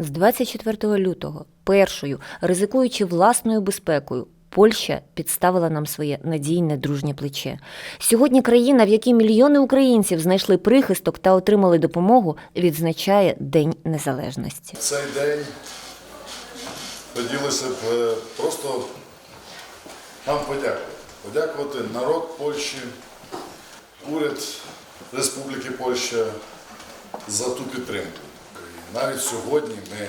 З 24 лютого, першою, ризикуючи власною безпекою, Польща підставила нам своє надійне дружнє плече. Сьогодні країна, в якій мільйони українців знайшли прихисток та отримали допомогу, відзначає День Незалежності. Цей день хотілося б е, просто вам подякувати. Подякувати народ Польщі, уряд Республіки Польща за ту підтримку. Навіть сьогодні ми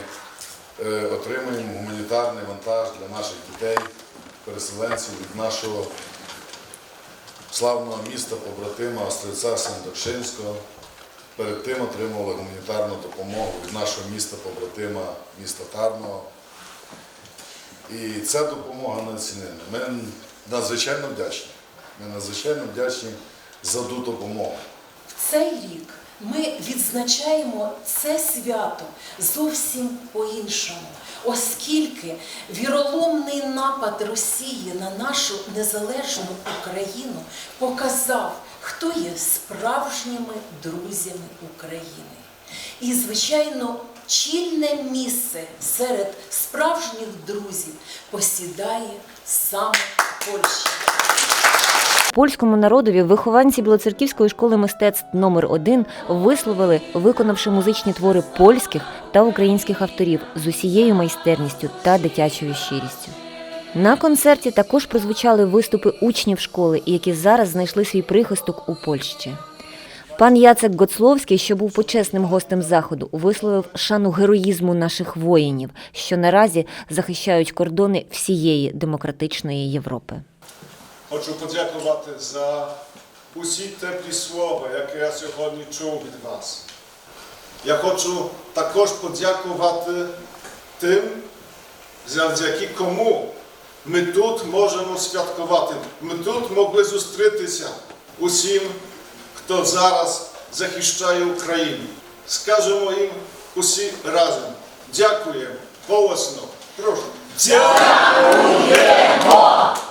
е, отримуємо гуманітарний вантаж для наших дітей, переселенців від нашого славного міста побратима Остриця Сандокшинського. Перед тим отримували гуманітарну допомогу від нашого міста побратима, міста Тарного. І ця допомога неоцінена. Ми надзвичайно вдячні. Ми надзвичайно вдячні за ту допомогу. В цей рік ми відзначаємо це свято зовсім по-іншому, оскільки віроломний напад Росії на нашу незалежну Україну показав, хто є справжніми друзями України. І, звичайно, чільне місце серед справжніх друзів посідає саме Польща. Польському народові вихованці Білоцерківської школи мистецтв номер 1 висловили, виконавши музичні твори польських та українських авторів з усією майстерністю та дитячою щирістю. На концерті також прозвучали виступи учнів школи, які зараз знайшли свій прихисток у Польщі. Пан Яцек Гоцловський, що був почесним гостем заходу, висловив шану героїзму наших воїнів, що наразі захищають кордони всієї демократичної Європи. Хочу подякувати за усі теплі слова, які я сьогодні чув від вас. Я хочу також подякувати тим, завдяки кому ми тут можемо святкувати. Ми тут могли зустрітися усім, хто зараз захищає Україну. Скажемо їм усі разом. Дякуємо, голосно. Прошу. Дякуємо!